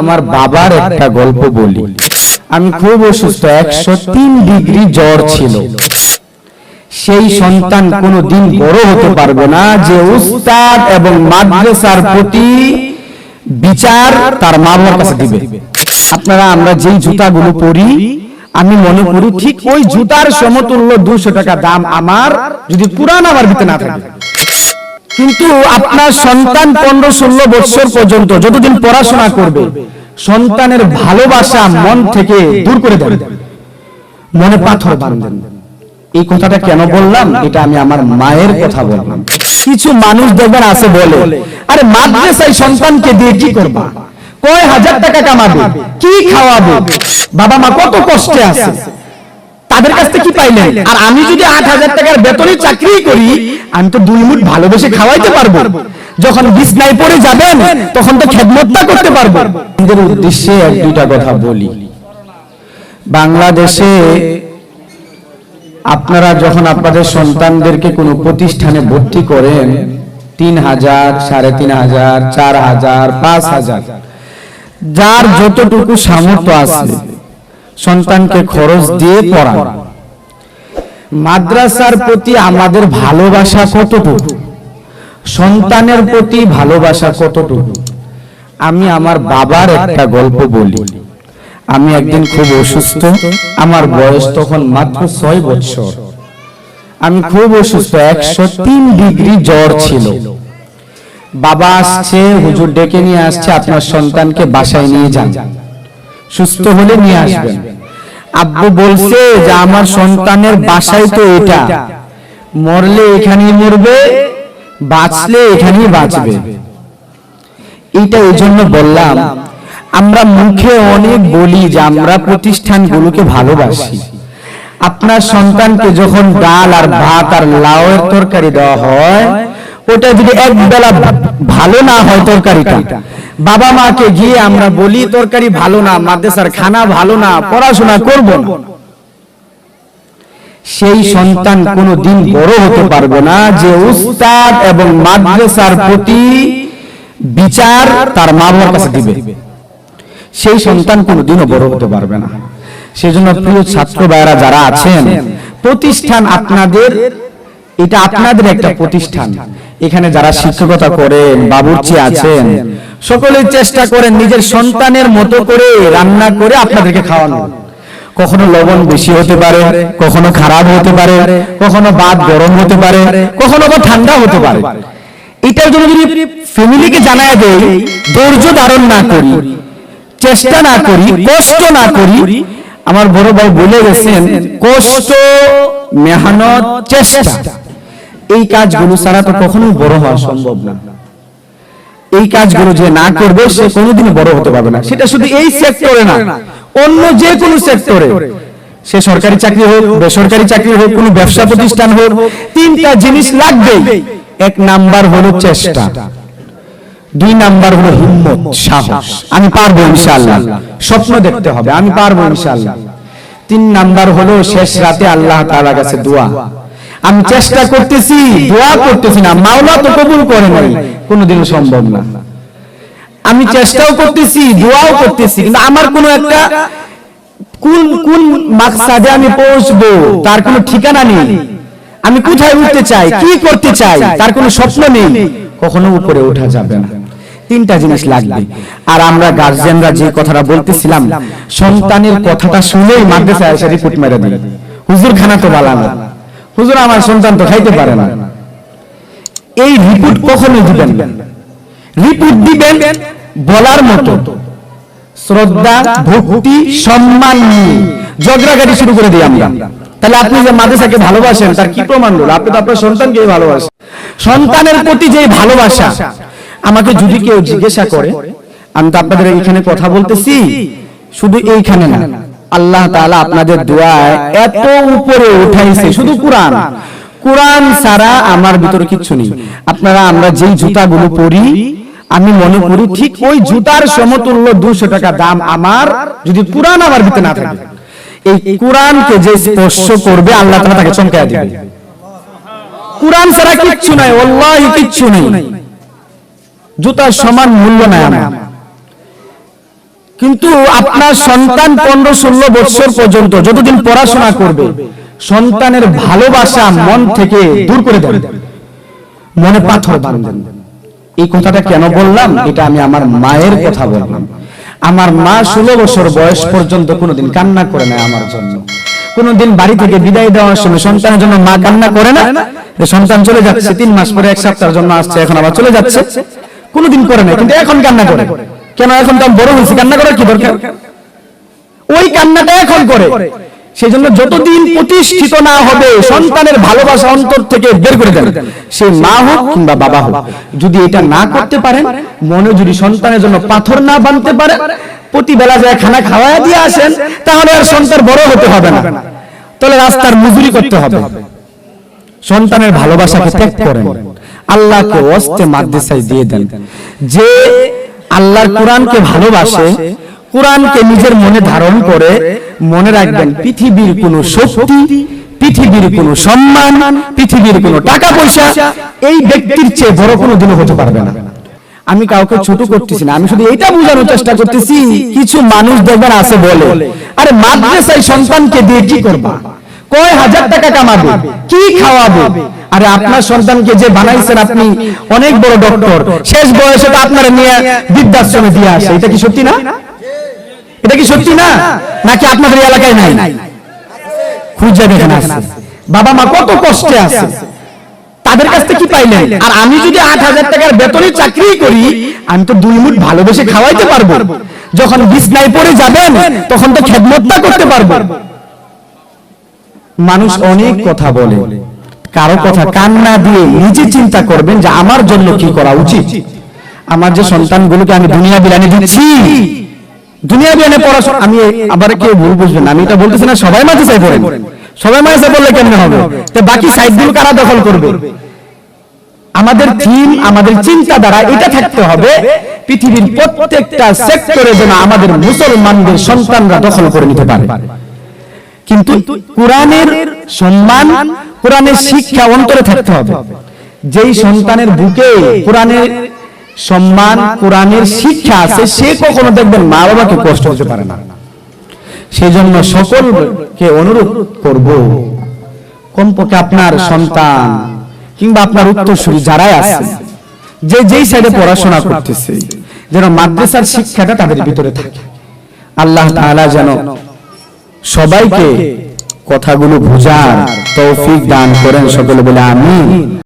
আমার বাবার একটা গল্প বলি। আমি খুব অসুস্থ, একশো তিন ডিগ্রি জ্বর ছিল। সেই সন্তান কোনো দিন বড় হতে পারবে না যে উস্তাদ এবং মাদ্রাসার প্রতি বিচার তার মা বাবার কাছে দিবে। আপনারা, আমরা যেই জুতাগুলো পরি, আমি মনে করি ঠিক ওই জুতার সমতুল্য দুশো টাকা দাম আমার যদি পুরান আমার ভিতরে না থাকে। কিন্তু আপনার সন্তান পনেরো ষোলো বছর পর্যন্ত যতদিন পড়াশোনা করবে সন্তানের ভালোবাসা মন থেকে দূর করে দেন মনে পাথর বাঁধেন এই কথাটা কেন বললাম? এটা আমি আমার মায়ের কথা বললাম। কিছু মানুষ দেখবেন আছে বলে আরে মাদ্রাসায় সন্তানকে দিয়ে কি করবা? কয় হাজার টাকা কামাবে? কি খাওয়াবে? বাবা মা কত কষ্টে আছে। তাদের কাছ থেকে কি পাইলেন? আর আমি যদি আট হাজার টাকার বেতনে চাকরি করি আমি তো দুই মুঠ ভালোবেসে খাওয়াইতে পারব। যখন বিছনায় পড়ে যাবেন তখন তো খেদমতটা করতে পারব। আমাদের উদ্দেশ্যে এক দুইটা কথা বলি। বাংলাদেশে আপনারা যখন আপনাদের সন্তানদেরকে কোনো প্রতিষ্ঠানে ভর্তি করেন তিন হাজার সাড়ে তিন হাজার চার হাজার পাঁচ হাজার যার যতটুকু সামর্থ্য আছে সন্তানকে খরচ দিয়ে পড়ান। মাদ্রাসার প্রতি আমাদের ভালোবাসা কতটুকু? সন্তানের প্রতি ভালোবাসা কতটুকু? আমি আমার বাবার একটা গল্প বলি। আমি একদিন খুব অসুস্থ আমার বয়স তখন মাত্র ছয় বছর। আমি খুব অসুস্থ একশো তিন ডিগ্রি জ্বর ছিল। বাবা আসছে হুজুর ডেকে নিয়ে আসছে আপনার সন্তানকে বাসায় নিয়ে যান। সুস্থ হলে নিয়ে আসবেন। আব্বু বলছে যে আমার সন্তানের বাসায় তো এটা। মরলে এখানেই মরবে বাঁচলে এখানেই বাঁচবে। এইটা এই জন্য বললাম আমরা মুখে অনেক বলি যে আমরা প্রতিষ্ঠানগুলোকে ভালোবাসি। আপনার সন্তানকে যখন ডাল আর ভাত আর লাউয়ের তরকারি দেওয়া হয় ওটা যদি এক বেলা ভালো না হয় তরকারিটা। বাবা মাকে গিয়ে আমরা বলি, তরকারি ভালো না, মাদ্রাসার খানা ভালো না, পড়াশোনা করব না। সেই সন্তান কোনো দিন বড় হতে পারবে না যে উস্তাদ এবং মাদ্রাসার প্রতি বিচার তার মা বাবার কাছে দিবে। সেই সন্তান কোনোদিনও বড় হতে পারবে না। সেই জন্য প্রিয় ছাত্র ভাইয়েরা যারা আছেন, প্রতিষ্ঠান আপনাদের, এটা আপনাদের একটা প্রতিষ্ঠান। এখানে যারা শিক্ষকতা করেন বাবুর্চি আছেন সকলে চেষ্টা করেন নিজের সন্তানের মতো করে রান্না করে আপনাদেরকে খাওয়ানো। কখনো লবণ বেশি হতে পারে কখনো খারাপ হতে পারে কখনো বাদ গরম হতে পারে কখনো বা ঠান্ডা হতে পারে। এটার জন্য যদি ফ্যামিলিকে জানায় দেয় ধৈর্য ধারণ না করি চেষ্টা না করি কষ্ট না করি আমার বড় ভাই বলে গেছেন কষ্ট মেহনত চেষ্টা। এই কাজগুলো ছাড়া তো কখনোই বড় হওয়া সম্ভব না। এই কাজগুলো যে না করবে সে কোনোদিনই বড় হতে পারবে না। সেটা শুধু এই সেক্টরে না। অন্য যে কোনো সেক্টরে। সে সরকারি চাকরি হোক বেসরকারি চাকরি হোক কোনো ব্যবসা প্রতিষ্ঠান হোক তিনটা জিনিস লাগবে এক নাম্বার হলো চেষ্টা। দুই নাম্বার হলো হিম্মত সাহস। আমি পারব ইনশাআল্লাহ। স্বপ্ন দেখতে হবে। আমি পারব ইনশাআল্লাহ। তিন নাম্বার হলো শেষ রাতে আল্লাহ তাআলার কাছে দোয়া। আমি চেষ্টা করতেছি দোয়া করতেছি না। মাওলা তো কবুল করে নাই। কোনোদিনও সম্ভব না। আমি চেষ্টাও করতেছি দোয়াও করতেছি কিন্তু আমার কোনো একটা কোন কোন মাকসাদে আমি পৌঁছবো? তার কোনো ঠিকানা নেই। আমি কোথায় উঠতে চাই? কি করতে চাই? তার কোনো স্বপ্ন নেই। কখনো উপরে ওঠা যাবে না। তিনটা জিনিস লাগবে। আর আমরা গার্জিয়ানরা যে কথাটা বলতেছিলাম সন্তানের কথাটা শুনেই মাদ্রাসায় এসে রিপোর্ট মেরে দিই। হুজুর খানা তো বালা না। হুজুর, আমার সন্তান তো খাইতে পারে না। এই রিপোর্ট কখনো দিবেন রিপোর্ট দিবেন বলার মতো। শ্রদ্ধা, ভক্তি, সম্মান নিয়ে ঝগড়াগাড়ি শুরু করে দিই আমরা। তাহলে আপনি যে মাদ্রাসাকে ভালোবাসেন, তার কি প্রমাণ হলো? আপনি তো আপনার সন্তানকে ভালোবাসেন। সন্তানের প্রতি যে ভালোবাসা, আমাকে যদি কেউ জিজ্ঞাসা করে, আমি তো আপনাদের এখানে কথা বলতেছি, শুধু এইখানে না। আল্লাহ তাআলা আপনাদের দোয়ায় এত উপরে উঠাইছে শুধু কোরআন। কোরআন। ছাড়া আমার ভিতরে কিচ্ছু নেই। আপনারা আমরা যেই জুতাগুলো পরি আমি মনে করি ঠিক ওই জুতার সমতুল্য দুশো টাকা দাম আমার যদি কোরআন আমার ভিতরে না থাকে। এই কোরআনকে যে স্পর্শ করবে আল্লাহ তাআলা তাকে চমকায় দিবে। কোরআন ছাড়া কিচ্ছু নাই ওয়াল্লাহি কিচ্ছু নেই। জুতার সমান মূল্য নাই আমার। কিন্তু আপনার সন্তান পনেরো ষোলো বছর পর্যন্ত যতদিন পড়াশোনা করবে সন্তানের ভালোবাসা মন থেকে দূর করে দেন। মনে পাথর বাঁধেন। এই কথাটা কেন বললাম? এটা আমি আমার মায়ের কথা বললাম। আমার মা ষোলো বছর বয়স পর্যন্ত কোনোদিন কান্না করে না আমার জন্য। কোনোদিন বাড়ি থেকে বিদায় দেওয়ার সময় সন্তানের জন্য মা কান্না করে না? সন্তান চলে যাচ্ছে তিন মাস পরে এক সপ্তাহের জন্য আসছে এখন আবার চলে যাচ্ছে। কোনোদিন করে না কিন্তু এখন কান্না করে। কেন এখন তো বড় হয়েছি? কান্না করার কি দরকার? ওই কান্নাটা এখন করে। সেই জন্য যতদিন প্রতিষ্ঠিত না হবে, সন্তানের ভালোবাসা অন্তর থেকে বের করে দেন। সে মা হোক কিংবা বাবা হোক, যদি এটা না করতে পারেন, মনে যদি সন্তানের জন্য পাথর না বানতে পারে, প্রতি বেলা যায় খানা খাওয়া দিয়ে আসেন, তাহলে আর সন্তান বড় হতে হবে না। তাহলে রাস্তার মজুরি করতে হবে। সন্তানের ভালোবাসাকে ত্যাগ করেন। আল্লাহকে অস্তে মাদ্রাসায় দিয়ে দেন। যে আল্লাহর কোরআনকে ভালোবাসে কোরআনকে নিজের মনে ধারণ করে মনে রাখবেন পৃথিবীর কোনো শক্তি পৃথিবীর কোনো সম্মান পৃথিবীর কোনো টাকা পয়সা এই ব্যক্তির চেয়ে বড় কোনো দিনও হতে পারবে না। আমি কাউকে ছোট করতেছি না আমি শুধু এটা বোঝানোর চেষ্টা করতেছি কিছু মানুষ দেখবেন আছে বলে আরে মাদ্রাসায় সন্তানকে দিয়ে কি করবা? কয় হাজার টাকা কামাবে? কি খাওয়াবে? আরে আপনার সন্তানকে যে বানাইছেন আপনি অনেক বড় ডক্টর। শেষ বয়সে তো আপনার নিয়ে বৃদ্ধাশ্রমে দিয়ে আসে। এটা কি সত্যি না? এটা কি সত্যি না? নাকি আপনাদের এলাকায় নাই? খুঁজে দেখেন আছে বাবা মা কত কষ্টে আছে। তাদের কাছ থেকে কি পাইলেন? আর আমি যদি আট হাজার টাকার বেতনে চাকরি করি আমি তো দুই মুঠ ভালোবেসে খাওয়াইতে পারব। যখন বিছনায় পড়ে যাবেন তখন তো খেদমতটা করতে পারব। মানুষ অনেক কথা বলে। কারও কথা কান না দিয়ে নিজে চিন্তা করবেন যে আমার জন্য কি করা উচিত? আমার যে সন্তানগুলোকে আমি দুনিয়া বিলানে দিচ্ছি। দুনিয়া বিলানে পড়াশোনা আমি আবার কেউ ভুল বুঝবেন না, আমি এটা বলতেছি না সবাই মাঝে চাই পড়েন। সবাই মাঝে বললে কেমনে হবে? তো বাকি সাইডগুলো কারা দখল করবে? আমাদের থিম আমাদের চিন্তাধারা এটা থাকতে হবে। পৃথিবীর প্রত্যেকটা সেক্টরে যেন আমাদের মুসলমানদের সন্তানরা দখল করে নিতে পারে। কিন্তু কোরআনের সম্মান, কোরআনের শিক্ষা অন্তরে থাকতে হবে। যেই সন্তানের বুকে কোরআনের সম্মান, কোরআনের শিক্ষা আছে, সে কখনো দেখবেন মা বাবাকে কষ্ট হতে পারে না। সেই জন্য সকলকে অনুরোধ করব, কমপক্ষে আপনার সন্তান কিংবা আপনার উত্তরসূরি যারাই আছে, যে যেই সাইডে পড়াশোনা করতেছে, যেন মাদ্রাসার শিক্ষাটা তাদের ভিতরে থাকে। আল্লাহ তাআলা যেন সবাইকে কথাগুলো বোঝার তৌফিক দান করেন সকলে বলে আমি